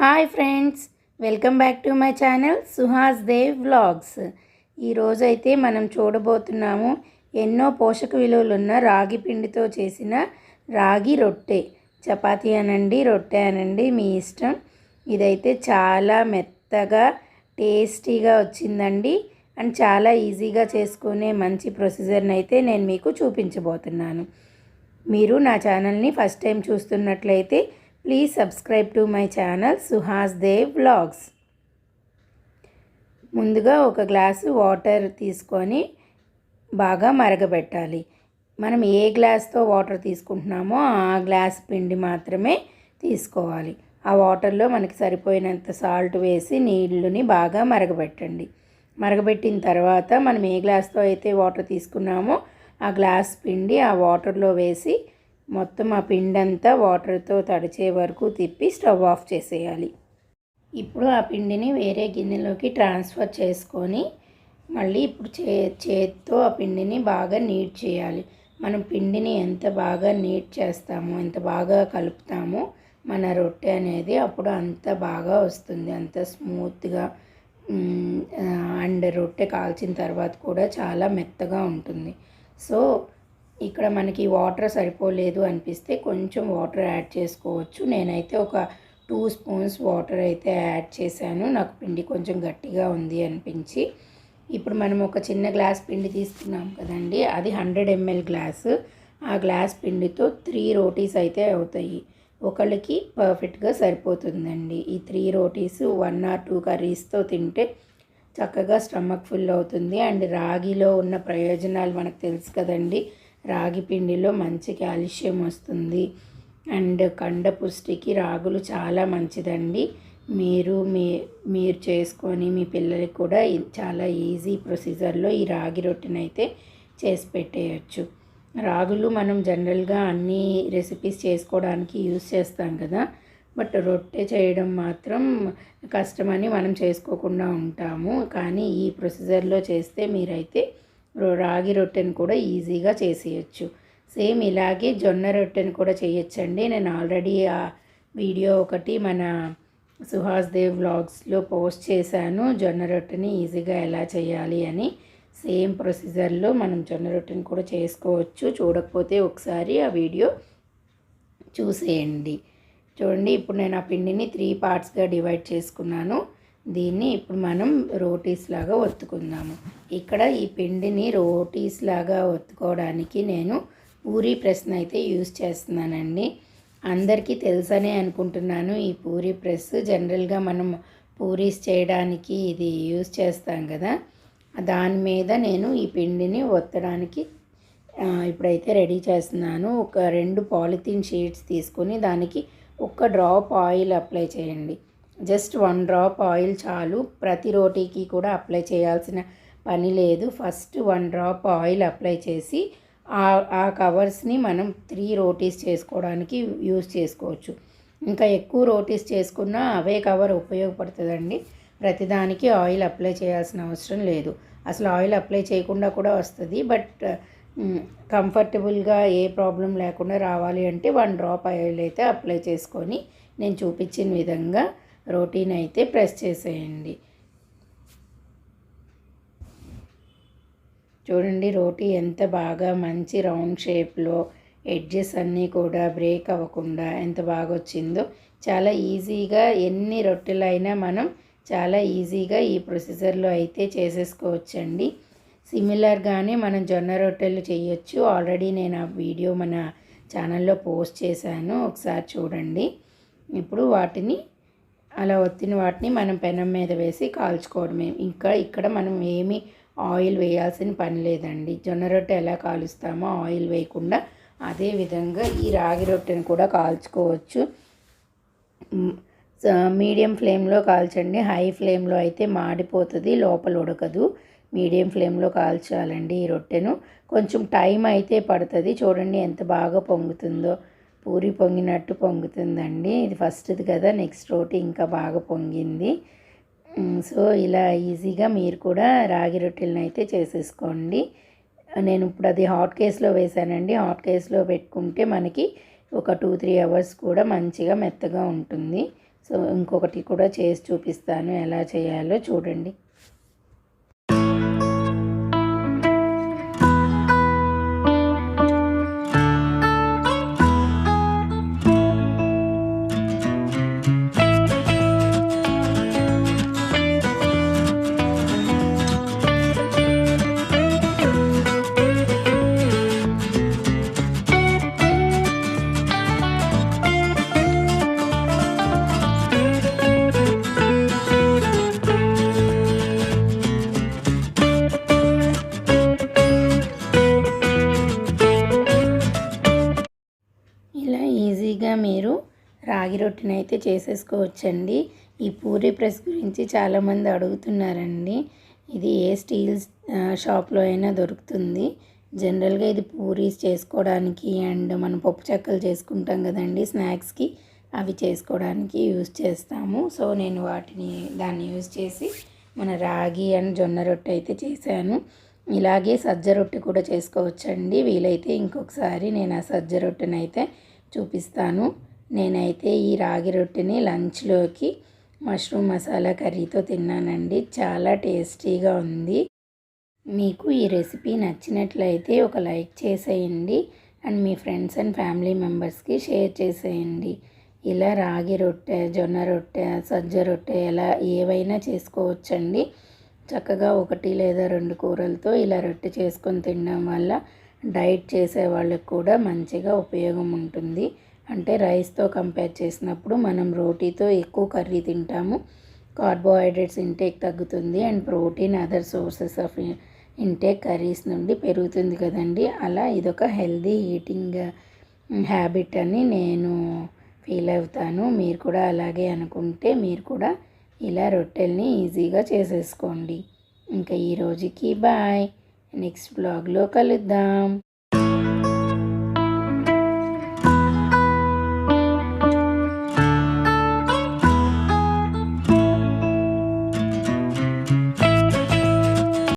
Hi friends welcome back to my channel Suhas Dev vlogs. ఈరోజు అయితే మనం చూడబోతున్నాము ఎన్నో పోషక విలువలు ఉన్న రాగి పిండితో చేసిన రాగి రొట్టె. చపాతీ అనండి రొట్టె అనండి మీ ఇష్టం. ఇదైతే చాలా మెత్తగా టేస్టీగా వచ్చిందండి. అండ్ చాలా ఈజీగా చేసుకునే మంచి ప్రొసీజర్ని అయితే నేను మీకు చూపించబోతున్నాను. మీరు నా ఛానల్ని ఫస్ట్ టైం చూస్తున్నట్లయితే please subscribe to my channel Suhas Dev vlogs ముందుగా ఒక గ్లాసు వాటర్ తీసుకొని బాగా మరగబెట్టాలి. మనం ఏ గ్లాస్తో వాటర్ తీసుకుంటున్నామో ఆ గ్లాస్ పిండి మాత్రమే తీసుకోవాలి. ఆ వాటర్లో మనకి సరిపోయినంత సాల్ట్ వేసి నీళ్ళని బాగా మరగబెట్టండి. మరగబెట్టిన తర్వాత మనం ఏ గ్లాస్తో అయితే వాటర్ తీసుకున్నామో ఆ గ్లాస్ పిండి ఆ వాటర్లో వేసి మొత్తం ఆ పిండంతా వాటర్తో తడిచే వరకు తిప్పి స్టవ్ ఆఫ్ చేసేయాలి. ఇప్పుడు ఆ పిండిని వేరే గిన్నెలోకి ట్రాన్స్ఫర్ చేసుకొని మళ్ళీ ఇప్పుడు చే చేత్తో ఆ పిండిని బాగా నీట్ చేయాలి. మనం పిండిని ఎంత బాగా నీట్ చేస్తామో ఎంత బాగా కలుపుతామో మన రొట్టె అనేది అప్పుడు అంత బాగా వస్తుంది. అంత స్మూత్గా అండ్ రొట్టె కాల్చిన తర్వాత కూడా చాలా మెత్తగా ఉంటుంది. సో ఇక్కడ మనకి వాటర్ సరిపోలేదు అనిపిస్తే కొంచెం వాటర్ యాడ్ చేసుకోవచ్చు. నేనైతే ఒక టూ స్పూన్స్ వాటర్ అయితే యాడ్ చేశాను. నాకు పిండి కొంచెం గట్టిగా ఉంది అనిపించి. ఇప్పుడు మనం ఒక చిన్న గ్లాస్ పిండి తీసుకున్నాం కదండి అది హండ్రెడ్ ఎంఎల్ గ్లాసు. ఆ గ్లాస్ పిండితో త్రీ రోటీస్ అయితే అవుతాయి. ఒకళ్ళకి పర్ఫెక్ట్గా సరిపోతుందండి. ఈ three rotis one or two కర్రీస్తో తింటే చక్కగా స్టమక్ ఫుల్ అవుతుంది. అండ్ రాగిలో ఉన్న ప్రయోజనాలు మనకు తెలుసు కదండి. రాగి పిండిలో మంచి కాల్షియం వస్తుంది. అండ్ కండ పుష్టికి రాగులు చాలా మంచిదండి. మీరు మీ మీరు చేసుకొని మీ పిల్లలకి కూడా చాలా ఈజీ ప్రొసీజర్లో ఈ రాగి రొట్టెని అయితే చేసి పెట్టేయచ్చు. రాగులు మనం జనరల్గా అన్ని రెసిపీస్ చేసుకోవడానికి యూస్ చేస్తాం కదా. బట్ రొట్టె చేయడం మాత్రం కష్టమని మనం చేసుకోకుండా ఉంటాము. కానీ ఈ ప్రొసీజర్లో చేస్తే మీరైతే రాగి రొట్టెను కూడా ఈజీగా చేసేయచ్చు. సేమ్ ఇలాగే జొన్న రొట్టెను కూడా చేయొచ్చండి. నేను ఆల్రెడీ ఆ వీడియో ఒకటి మన సుహాస్ దేవ్ వ్లాగ్స్లో పోస్ట్ చేశాను. జొన్న రొట్టెని ఈజీగా ఎలా చేయాలి అని. సేమ్ ప్రొసీజర్లో మనం జొన్న రొట్టెని కూడా చేసుకోవచ్చు. చూడకపోతే ఒకసారి ఆ వీడియో చూసేయండి. చూడండి ఇప్పుడు నేను ఆ పిండిని త్రీ పార్ట్స్గా డివైడ్ చేసుకున్నాను. దీన్ని ఇప్పుడు మనం రోటీస్ లాగా ఒత్తుకుందాము. ఇక్కడ ఈ పిండిని రోటీస్ లాగా ఒత్తుకోవడానికి నేను పూరీ ప్రెస్ని అయితే యూజ్ చేస్తున్నానండి. అందరికీ తెలుసనే అనుకుంటున్నాను ఈ పూరీ ప్రెస్ జనరల్గా మనం పూరీస్ చేయడానికి ఇది యూస్ చేస్తాం కదా. దాని మీద నేను ఈ పిండిని ఒత్తడానికి ఇప్పుడైతే రెడీ చేస్తున్నాను. ఒక రెండు పాలిథిన్ షీట్స్ తీసుకొని దానికి ఒక డ్రాప్ ఆయిల్ అప్లై చేయండి. జస్ట్ వన్ డ్రాప్ ఆయిల్ చాలు. ప్రతి రోటీకి కూడా అప్లై చేయాల్సిన పని లేదు. First one drop oil apply చేసి ఆ కవర్స్ని మనం త్రీ రోటీస్ చేసుకోవడానికి యూజ్ చేసుకోవచ్చు. ఇంకా ఎక్కువ రోటీస్ చేసుకున్నా అవే కవర్ ఉపయోగపడుతుందండి. ప్రతిదానికి ఆయిల్ అప్లై చేయాల్సిన అవసరం లేదు. అసలు ఆయిల్ అప్లై చేయకుండా కూడా వస్తుంది. బట్ కంఫర్టబుల్గా ఏ ప్రాబ్లం లేకుండా రావాలి అంటే వన్ డ్రాప్ ఆయిల్ అయితే అప్లై చేసుకొని నేను చూపించిన విధంగా రోటీని అయితే ప్రెస్ చేసేయండి. చూడండి రోటీ ఎంత బాగా మంచి రౌండ్ షేప్లో ఎడ్జెస్ అన్నీ కూడా బ్రేక్ అవ్వకుండా ఎంత బాగా వచ్చిందో చాలా ఈజీగా ఎన్ని రొట్టెలైనా మనం చాలా ఈజీగా ఈ ప్రొసీజర్లో అయితే చేసేసుకోవచ్చండి. సిమిలర్గానే మనం జొన్న రొట్టెలు చేయొచ్చు. ఆల్రెడీ నేను ఆ వీడియో మన ఛానల్లో పోస్ట్ చేశాను. ఒకసారి చూడండి. ఇప్పుడు వాటిని అలా ఒత్తిన వాటిని మనం పెనం మీద వేసి కాల్చుకోవడమే. ఇంకా ఇక్కడ మనం ఏమీ ఆయిల్ వేయాల్సిన పని లేదండి. జొన్న రొట్టె ఎలా కాలుస్తామో ఆయిల్ వేయకుండా అదే విధంగా ఈ రాగి రొట్టెను కూడా కాల్చుకోవచ్చు. మీడియం ఫ్లేమ్లో కాల్చండి. హై ఫ్లేమ్లో అయితే మాడిపోతుంది లోపల ఉడకదు. మీడియం ఫ్లేమ్లో కాల్చాలండి ఈ రొట్టెను. కొంచెం టైం అయితే పడుతుంది. చూడండి ఎంత బాగా పొంగుతుందో. పూరి పొంగినట్టు పొంగుతుందండి. ఇది ఫస్ట్ది కదా నెక్స్ట్ రోటీ ఇంకా బాగా పొంగింది. సో ఇలా ఈజీగా మీరు కూడా రాగి రొట్టెలను అయితే చేసేసుకోండి. నేను ఇప్పుడు అది హాట్ కేస్లో వేసానండి. హాట్ కేస్లో పెట్టుకుంటే మనకి ఒక టూ త్రీ అవర్స్ కూడా మంచిగా మెత్తగా ఉంటుంది. సో ఇంకొకటి కూడా చేసి చూపిస్తాను ఎలా చేయాలో చూడండి. రాగి రొట్టెని అయితే చేసేసుకోవచ్చండి. ఈ పూరి ప్రెస్ గురించి చాలామంది అడుగుతున్నారండి. ఇది ఏ స్టీల్ షాప్లో అయినా దొరుకుతుంది. జనరల్గా ఇది పూరీస్ చేసుకోవడానికి అండ్ మనం పప్పు చెక్కలు చేసుకుంటాం కదండి స్నాక్స్కి అవి చేసుకోవడానికి యూజ్ చేస్తాము. సో నేను వాటిని దాన్ని యూజ్ చేసి మన రాగి అండ్ జొన్న రొట్టె అయితే చేశాను. ఇలాగే సజ్జ రొట్టె కూడా చేసుకోవచ్చండి. వీలైతే ఇంకొకసారి నేను ఆ సజ్జ రొట్టెనైతే చూపిస్తాను. నేనైతే ఈ రాగి రొట్టెని లంచ్లోకి మష్రూమ్ మసాలా కర్రీతో తిన్నానండి. చాలా టేస్టీగా ఉంది. మీకు ఈ రెసిపీ నచ్చినట్లయితే ఒక లైక్ చేసేయండి. అండ్ మీ ఫ్రెండ్స్ అండ్ ఫ్యామిలీ మెంబర్స్కి షేర్ చేసేయండి. ఇలా రాగి రొట్టె జొన్న రొట్టె సజ్జ రొట్టె ఎలా ఏవైనా చేసుకోవచ్చండి. చక్కగా ఒకటి లేదా రెండు కూరలతో ఇలా రొట్టె చేసుకొని తినడం వల్ల డైట్ చేసే వాళ్ళకి కూడా మంచిగా ఉపయోగం ఉంటుంది. అంటే రైస్తో కంపేర్ చేసినప్పుడు మనం రోటీతో ఎక్కువ కర్రీ తింటాము. కార్బోహైడ్రేట్స్ ఇంటేక్ తగ్గుతుంది and protein other sources of intake curries నుండి పెరుగుతుంది కదండి. అలా ఇదొక హెల్దీ ఈటింగ్ హ్యాబిట్ అని నేను ఫీల్ అవుతాను. మీరు కూడా అలాగే అనుకుంటే మీరు కూడా ఇలా రొట్టెల్ని ఈజీగా చేసేసుకోండి. ఇంకా ఈ రోజుకి బాయ్. నెక్స్ట్ బ్లాగ్లో కలుద్దాం.